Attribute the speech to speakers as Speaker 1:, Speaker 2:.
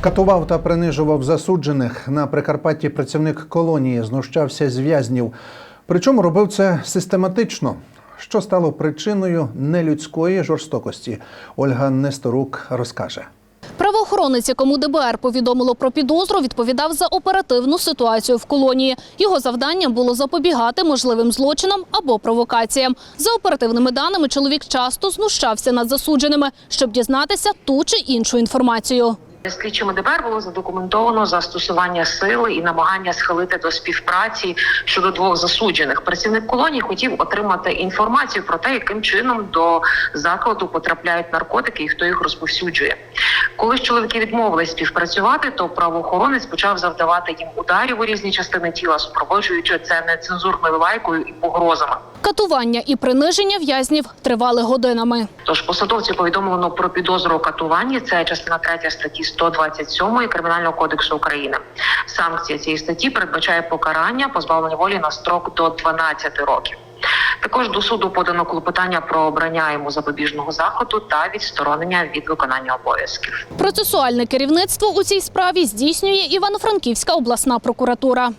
Speaker 1: Катував та принижував засуджених на Прикарпатті працівник колонії, знущався з в'язнів. Причому робив це систематично. Що стало причиною нелюдської жорстокості? Ольга Несторук розкаже.
Speaker 2: Правоохоронець, якому ДБР повідомило про підозру, відповідав за оперативну ситуацію в колонії. Його завданням було запобігати можливим злочинам або провокаціям. За оперативними даними, чоловік часто знущався над засудженими, щоб дізнатися ту чи іншу інформацію.
Speaker 3: Слідчими ДБР було задокументовано застосування сили і намагання схилити до співпраці щодо двох засуджених. Працівник колонії хотів отримати інформацію про те, яким чином до закладу потрапляють наркотики і хто їх розповсюджує. Коли ж чоловіки відмовились співпрацювати, то правоохоронець почав завдавати їм ударів у різні частини тіла, супроводжуючи це нецензурною лайкою і погрозами.
Speaker 2: Катування і приниження в'язнів тривали годинами.
Speaker 3: Тож посадовці повідомлено про підозру у катуванні. Це частина 3 статті 127 Кримінального кодексу України. Санкція цієї статті передбачає покарання позбавлення волі на строк до 12 років. Також до суду подано клопотання про обрання йому запобіжного заходу та відсторонення від виконання обов'язків.
Speaker 2: Процесуальне керівництво у цій справі здійснює Івано-Франківська обласна прокуратура.